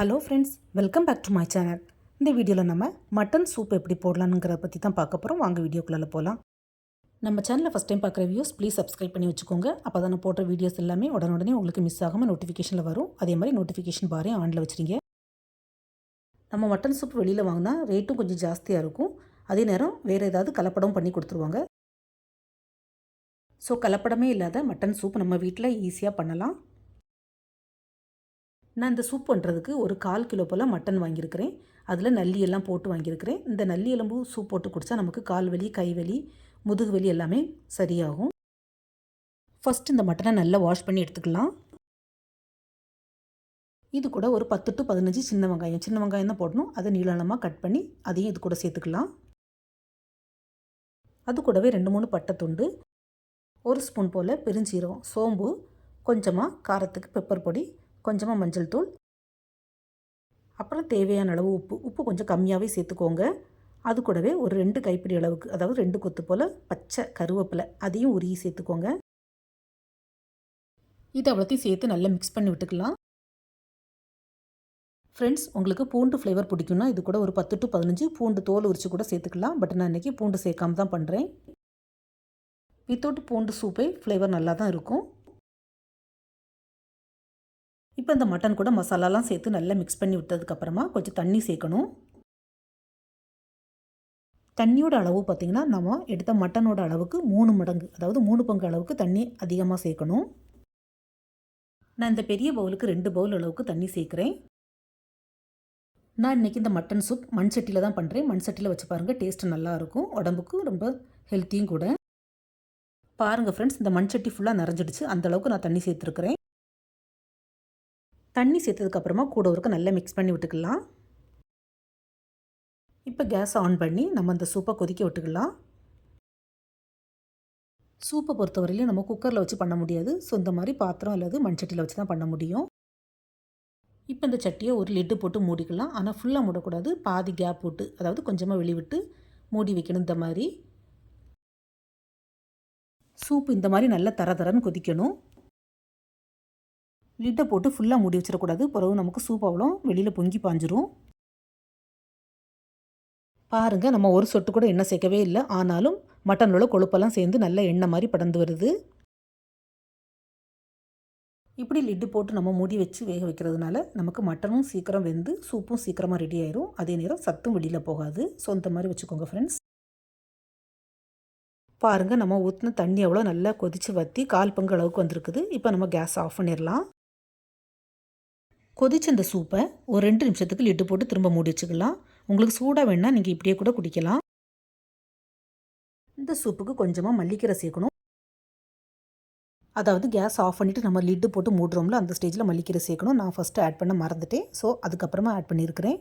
Hello friends welcome back to my channel இந்த வீடியோவில் நம்ம மட்டன் சூப் எப்படி போடலானுங்கிறத பற்றி தான் பார்க்க போகிறோம் வாங்க வீடியோக்குள்ளே போகலாம் நம்ம சேனலில் ஃபஸ்ட் டைம் பார்க்குற வியூஸ் ப்ளீஸ் சப்ஸ்கிரைப் பண்ணி வச்சுக்கோங்க. அப்போ தான் நான் போடுற வீடியோஸ் எல்லாமே உடனுடனே உங்களுக்கு மிஸ் ஆகாமல் நோட்டிஃபிகேஷனில் வரும். அதே மாதிரி நோட்டிஃபிகேஷன் பாரையும் ஆனில் வச்சுருங்க. நம்ம மட்டன் சூப் வெளியில் வாங்கினா ரேட்டும் கொஞ்சம் ஜாஸ்தியாக இருக்கும். அதே நேரம் வேறு ஏதாவது கலப்படம் பண்ணி கொடுத்துருவாங்க. ஸோ கலப்படமே இல்லாத மட்டன் சூப் நம்ம வீட்டில் ஈஸியாக பண்ணலாம். நான் இந்த சூப் பண்ணுறதுக்கு ஒரு கால் கிலோ போல் மட்டன் வாங்கியிருக்கிறேன். அதில் நல்லி எல்லாம் போட்டு வாங்கியிருக்கிறேன். இந்த நல்லி எலும்பு சூப் போட்டு குடித்தா நமக்கு கால் வலி கை வலி முதுகு வலி எல்லாமே சரியாகும். ஃபஸ்ட் இந்த மட்டனை நல்லா வாஷ் பண்ணி எடுத்துக்கலாம். இது கூட ஒரு பத்து டு பதினஞ்சு சின்ன வெங்காயம். சின்ன வெங்காயம் தான் போடணும். அதை நீளமாக கட் பண்ணி அதையும் இது கூட சேர்த்துக்கலாம். அது கூடவே ரெண்டு மூணு பட்டை துண்டு ஒரு ஸ்பூன் போல் பெருஞ்சீரகம் சோம்பு கொஞ்சமாக காரத்துக்கு பெப்பர் பொடி கொஞ்சமாக மஞ்சள் தூள். அப்புறம் தேவையான அளவு உப்பு. உப்பு கொஞ்சம் கம்மியாகவே சேர்த்துக்கோங்க. அது கூடவே ஒரு ரெண்டு கைப்பிடி அளவுக்கு அதாவது ரெண்டு கொத்து போல் பச்சை கருவேப்பிலை அதையும் உருகி சேர்த்துக்கோங்க. இது அவ்வளோத்தையும் சேர்த்து நல்லா மிக்ஸ் பண்ணி விட்டுக்கலாம். ஃப்ரெண்ட்ஸ் உங்களுக்கு பூண்டு ஃப்ளேவர் பிடிக்கும்னா இது கூட ஒரு பத்து டு பதினஞ்சு பூண்டு தோல் உரிச்சு கூட சேர்த்துக்கலாம். பட் நான் இன்றைக்கி பூண்டு சேர்க்காம தான் பண்ணுறேன் வித்தவுட் பூண்டு சூப்பே ஃப்ளேவர் நல்லா தான் இருக்கும். இப்போ இந்த மட்டன் கூட மசாலாலாம் சேர்த்து நல்லா மிக்ஸ் பண்ணி விட்டதுக்கப்புறமா கொஞ்சம் தண்ணி சேர்க்கணும். தண்ணியோட அளவு பார்த்திங்கன்னா நம்ம எடுத்த மட்டனோட அளவுக்கு மூணு மடங்கு அதாவது மூணு பங்கு அளவுக்கு தண்ணி அதிகமாக சேர்க்கணும். நான் இந்த பெரிய பவுலுக்கு ரெண்டு பவுல் அளவுக்கு தண்ணி சேர்க்குறேன். நான் இன்றைக்கி இந்த மட்டன் சூப் மண் சட்டியில் தான் பண்ணுறேன் மண் சட்டியில் வச்சு பாருங்கள் டேஸ்ட்டு நல்லாயிருக்கும் உடம்புக்கு ரொம்ப ஹெல்த்தியும் கூட. பாருங்கள் ஃப்ரெண்ட்ஸ் இந்த மண் சட்டி ஃபுல்லாக நிறைஞ்சிடுச்சு. அந்தளவுக்கு நான் தண்ணி சேர்த்துருக்குறேன். தண்ணி சேர்த்ததுக்கப்புறமா கூட ஒருக்க நல்லா மிக்ஸ் பண்ணி விட்டுக்கலாம். இப்போ கேஸ் ஆன் பண்ணி நம்ம அந்த சூப்பை கொதிக்க விட்டுக்கலாம். சூப்பை பொறுத்தவரையிலையும் நம்ம குக்கரில் வச்சு பண்ண முடியாது. ஸோ இந்த மாதிரி பாத்திரம் அல்லது மண்சட்டியில் வச்சு தான் பண்ண முடியும். இப்போ இந்த சட்டியை ஒரு லிட்டு போட்டு மூடிக்கலாம். ஆனால் ஃபுல்லாக மூடக்கூடாது. பாதி கேப் போட்டு அதாவது கொஞ்சமாக வெளிவிட்டு மூடி வைக்கணும் இந்த மாதிரி. சூப் இந்த மாதிரி நல்லா தர தரன்னு கொதிக்கணும். லிட்டை போட்டு ஃபுல்லாக மூடி வச்சிடக்கூடாது. பிறகு நமக்கு சூப் அவ்வளோ வெளியில் பொங்கி பாஞ்சிரும். பாருங்கள் நம்ம ஒரு சொட்டு கூட எண்ணெய் சேர்க்கவே இல்லை. ஆனாலும் மட்டனோட கொழுப்பெல்லாம் சேர்ந்து நல்ல எண்ணெய் மாதிரி படந்து வருது. இப்படி லிட்டு போட்டு நம்ம மூடி வச்சு வேக வைக்கிறதுனால நமக்கு மட்டனும் சீக்கிரம் வெந்து சூப்பும் சீக்கிரமாக ரெடி ஆயிரும். அதே நேரம் சத்தும் வெளியில் போகாது. ஸோ இந்த மாதிரி வச்சுக்கோங்க ஃப்ரெண்ட்ஸ் பாருங்கள் நம்ம ஊற்றின தண்ணி எவ்வளோ நல்லா கொதித்து வற்றி கால் பங்கு அளவுக்கு வந்திருக்குது. இப்போ நம்ம கேஸ் ஆஃப் பண்ணிடலாம். கொதிச்ச இந்த சூப்பை ஒரு ரெண்டு நிமிஷத்துக்கு லிட்டு போட்டு திரும்ப மூடி வச்சுக்கலாம். உங்களுக்கு சூடாக வேணால் நீங்கள் இப்படியே கூட குடிக்கலாம். இந்த சூப்புக்கு கொஞ்சமாக மல்லிக்கீரை சேர்க்கணும். அதாவது கேஸ் ஆஃப் பண்ணிவிட்டு நம்ம லிட்டு போட்டு மூடுறோம்ல அந்த ஸ்டேஜில் மல்லிக்கீரை சேர்க்கணும். நான் ஃபஸ்ட்டு ஆட் பண்ண மறந்துட்டேன். ஸோ அதுக்கப்புறமா ஆட் பண்ணியிருக்கிறேன்.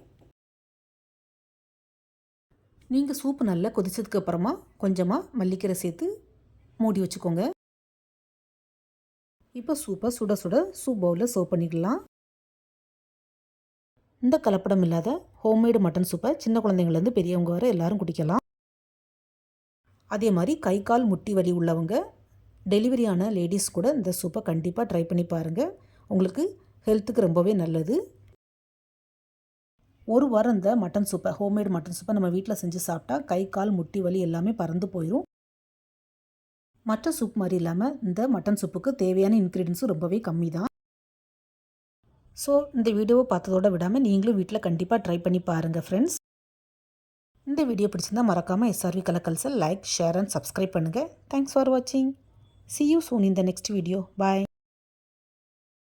நீங்கள் சூப்பு நல்லா கொதித்ததுக்கு அப்புறமா கொஞ்சமாக மல்லிக்கீரை சேர்த்து மூடி வச்சுக்கோங்க. இப்போ சூப்பை சுட சுட சூப் பவுலில் சர்வ் பண்ணிக்கலாம். இந்த கலப்படம் இல்லாத ஹோம்மேடு மட்டன் சூப்பை சின்ன குழந்தைங்கள்லேருந்து பெரியவங்க வர எல்லாரும் குடிக்கலாம். அதே மாதிரி கை கால் முட்டி வலி உள்ளவங்க டெலிவரியான லேடிஸ் கூட இந்த சூப்பை கண்டிப்பாக ட்ரை பண்ணி பாருங்கள் உங்களுக்கு ஹெல்த்துக்கு ரொம்பவே நல்லது. ஒரு வாரம் இந்த மட்டன் சூப்பை ஹோம்மேடு மட்டன் சூப்பை நம்ம வீட்டில் செஞ்சு சாப்பிட்டா கை கால் முட்டி வலி எல்லாமே பறந்து போயிடும் மற்ற சூப் மாதிரி இல்லாமல் இந்த மட்டன் சூப்புக்கு தேவையான இன்க்ரீடியன்ஸும் ரொம்பவே கம்மி தான் ஸோ இந்த வீடியோவை பார்த்ததோடு விடாமல் நீங்களும் வீட்டில் கண்டிப்பாக ட்ரை பண்ணி பாருங்கள் ஃப்ரெண்ட்ஸ் இந்த வீடியோ பிடிச்சிருந்தா மறக்காமல் எஸ்ஆர்வி கலக்கல்ஸை லைக் ஷேர் அண்ட் சப்ஸ்கிரைப் பண்ணுங்கள் தேங்க்ஸ் ஃபார் வாட்சிங் சி யூ சூன் இந்த நெக்ஸ்ட் வீடியோ பாய்